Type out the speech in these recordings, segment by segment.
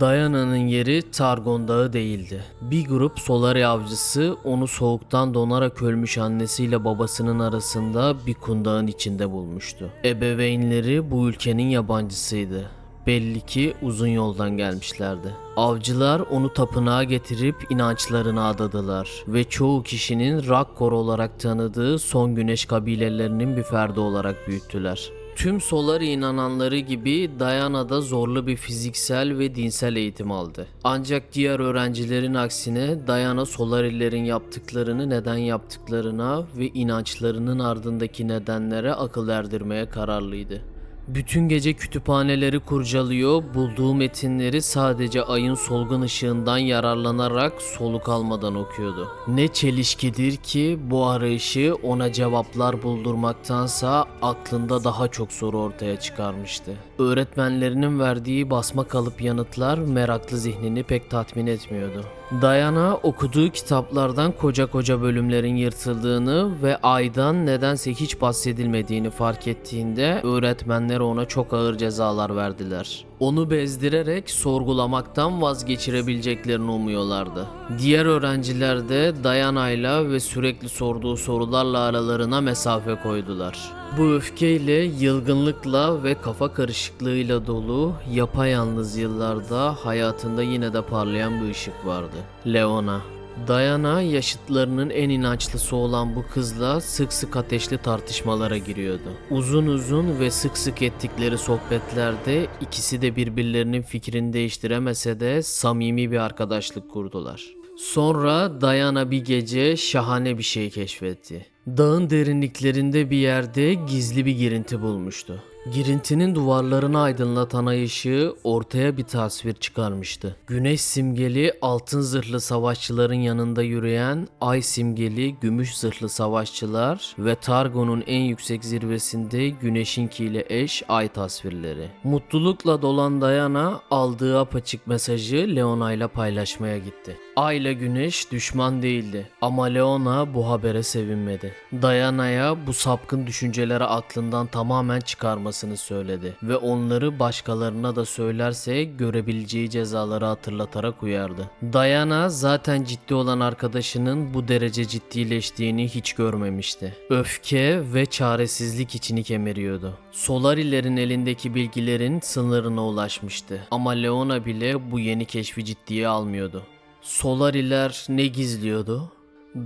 Diana'nın yeri Targon Dağı değildi. Bir grup Solari avcısı onu soğuktan donarak ölmüş annesiyle babasının arasında bir kundağın içinde bulmuştu. Ebeveynleri bu ülkenin yabancısıydı. Belli ki uzun yoldan gelmişlerdi. Avcılar onu tapınağa getirip inançlarına adadılar ve çoğu kişinin Rakkor olarak tanıdığı son güneş kabilelerinin bir ferdi olarak büyüttüler. Tüm Solari inananları gibi Diana da zorlu bir fiziksel ve dinsel eğitim aldı. Ancak diğer öğrencilerin aksine Diana Solarilerin yaptıklarını neden yaptıklarına ve inançlarının ardındaki nedenlere akıl erdirmeye kararlıydı. Bütün gece kütüphaneleri kurcalıyor, bulduğu metinleri sadece ayın solgun ışığından yararlanarak soluk almadan okuyordu. Ne çelişkidir ki bu arayışı ona cevaplar buldurmaktansa aklında daha çok soru ortaya çıkarmıştı. Öğretmenlerinin verdiği basma kalıp yanıtlar meraklı zihnini pek tatmin etmiyordu. Diana okuduğu kitaplardan koca koca bölümlerin yırtıldığını ve aydan nedense hiç bahsedilmediğini fark ettiğinde öğretmenler ona çok ağır cezalar verdiler. Onu bezdirerek sorgulamaktan vazgeçirebileceklerini umuyorlardı. Diğer öğrenciler de Diana'yla ve sürekli sorduğu sorularla aralarına mesafe koydular. Bu öfkeyle, yılgınlıkla ve kafa karışıklığıyla dolu yapayalnız yıllarda hayatında yine de parlayan bir ışık vardı. Leona. Diana yaşıtlarının en inançlısı olan bu kızla sık sık ateşli tartışmalara giriyordu. Uzun uzun ve sık sık ettikleri sohbetlerde ikisi de birbirlerinin fikrini değiştiremese de samimi bir arkadaşlık kurdular. Sonra Diana bir gece şahane bir şey keşfetti. Dağın derinliklerinde bir yerde gizli bir girinti bulmuştu. Girintinin duvarlarını aydınlatan ay ışığı ortaya bir tasvir çıkarmıştı. Güneş simgeli altın zırhlı savaşçıların yanında yürüyen ay simgeli gümüş zırhlı savaşçılar ve Targon'un en yüksek zirvesinde güneşinkiyle eş ay tasvirleri. Mutlulukla dolan Diana aldığı apaçık mesajı Leona ile paylaşmaya gitti. Ay ile güneş düşman değildi ama Leona bu habere sevinmedi. Diana'ya bu sapkın düşünceleri aklından tamamen çıkarmasını söyledi ve onları başkalarına da söylerse görebileceği cezaları hatırlatarak uyardı. Diana zaten ciddi olan arkadaşının bu derece ciddileştiğini hiç görmemişti. Öfke ve çaresizlik içini kemiriyordu. Solarilerin elindeki bilgilerin sınırına ulaşmıştı ama Leona bile bu yeni keşfi ciddiye almıyordu. Solariler ne gizliyordu?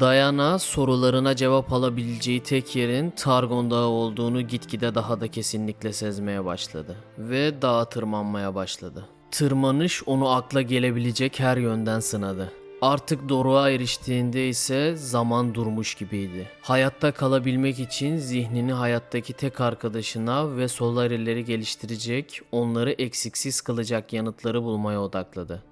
Diana sorularına cevap alabileceği tek yerin Targon Dağı olduğunu gitgide daha da kesinlikle sezmeye başladı ve dağa tırmanmaya başladı. Tırmanış onu akla gelebilecek her yönden sınadı. Artık doruğa eriştiğinde ise zaman durmuş gibiydi. Hayatta kalabilmek için zihnini hayattaki tek arkadaşına ve solarileri geliştirecek, onları eksiksiz kılacak yanıtları bulmaya odakladı.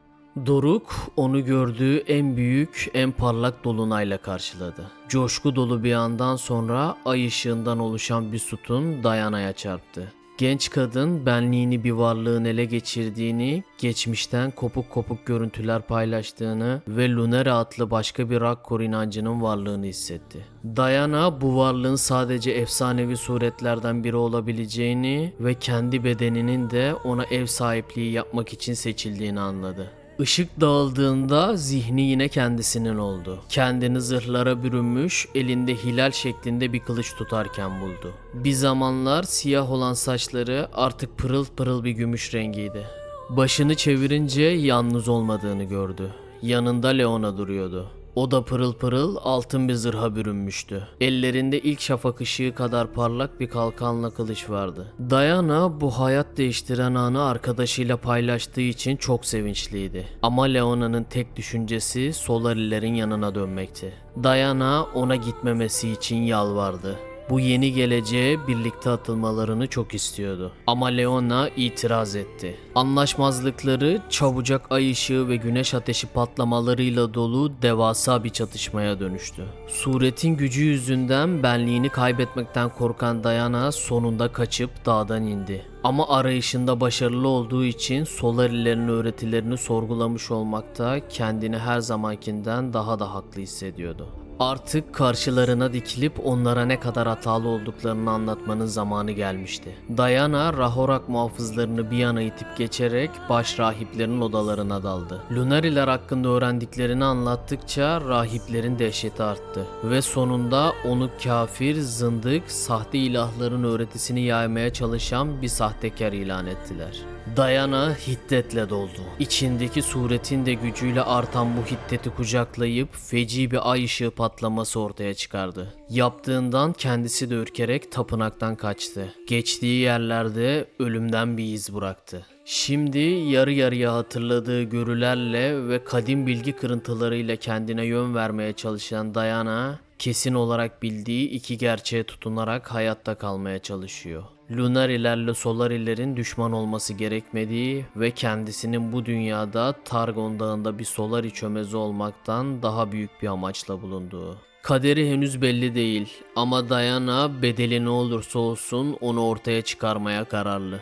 Doruk onu gördüğü en büyük, en parlak dolunayla karşıladı. Coşku dolu bir andan sonra ay ışığından oluşan bir sütun Dayana'ya çarptı. Genç kadın benliğini bir varlığın ele geçirdiğini, geçmişten kopuk kopuk görüntüler paylaştığını ve Lunera adlı başka bir Rakkor inancının varlığını hissetti. Diana bu varlığın sadece efsanevi suretlerden biri olabileceğini ve kendi bedeninin de ona ev sahipliği yapmak için seçildiğini anladı. Işık dağıldığında zihni yine kendisinin oldu. Kendini zırhlara bürünmüş, elinde hilal şeklinde bir kılıç tutarken buldu. Bir zamanlar siyah olan saçları artık pırıl pırıl bir gümüş rengiydi. Başını çevirince yalnız olmadığını gördü. Yanında Leona duruyordu. O da pırıl pırıl altın bir zırha bürünmüştü. Ellerinde ilk şafak ışığı kadar parlak bir kalkanla kılıç vardı. Diana bu hayat değiştiren anı arkadaşıyla paylaştığı için çok sevinçliydi. Ama Leona'nın tek düşüncesi Solarilerin yanına dönmekti. Diana ona gitmemesi için yalvardı. Bu yeni geleceğe birlikte atılmalarını çok istiyordu. Ama Leona itiraz etti. Anlaşmazlıkları çabucak ay ışığı ve güneş ateşi patlamalarıyla dolu devasa bir çatışmaya dönüştü. Suretin gücü yüzünden benliğini kaybetmekten korkan Diana sonunda kaçıp dağdan indi. Ama arayışında başarılı olduğu için Solarilerin öğretilerini sorgulamış olmakta kendini her zamankinden daha da haklı hissediyordu. Artık karşılarına dikilip onlara ne kadar hatalı olduklarını anlatmanın zamanı gelmişti. Diana, Rahorak muhafızlarını bir yana itip geçerek baş rahiplerin odalarına daldı. Lunariler hakkında öğrendiklerini anlattıkça rahiplerin dehşeti arttı. Ve sonunda onu kafir, zındık, sahte ilahların öğretisini yaymaya çalışan bir sahtekar ilan ettiler. Diana hiddetle doldu. İçindeki suretin de gücüyle artan bu hiddeti kucaklayıp feci bir ay ışığı patlaması ortaya çıkardı. Yaptığından kendisi de ürkerek tapınaktan kaçtı. Geçtiği yerlerde ölümden bir iz bıraktı. Şimdi yarı yarıya hatırladığı görülerle ve kadim bilgi kırıntılarıyla kendine yön vermeye çalışan Diana, kesin olarak bildiği iki gerçeğe tutunarak hayatta kalmaya çalışıyor. Lunarilerle Solarilerin düşman olması gerekmediği ve kendisinin bu dünyada Targon Dağı'nda bir Solari çömezi olmaktan daha büyük bir amaçla bulunduğu. Kaderi henüz belli değil ama Diana bedeli ne olursa olsun onu ortaya çıkarmaya kararlı.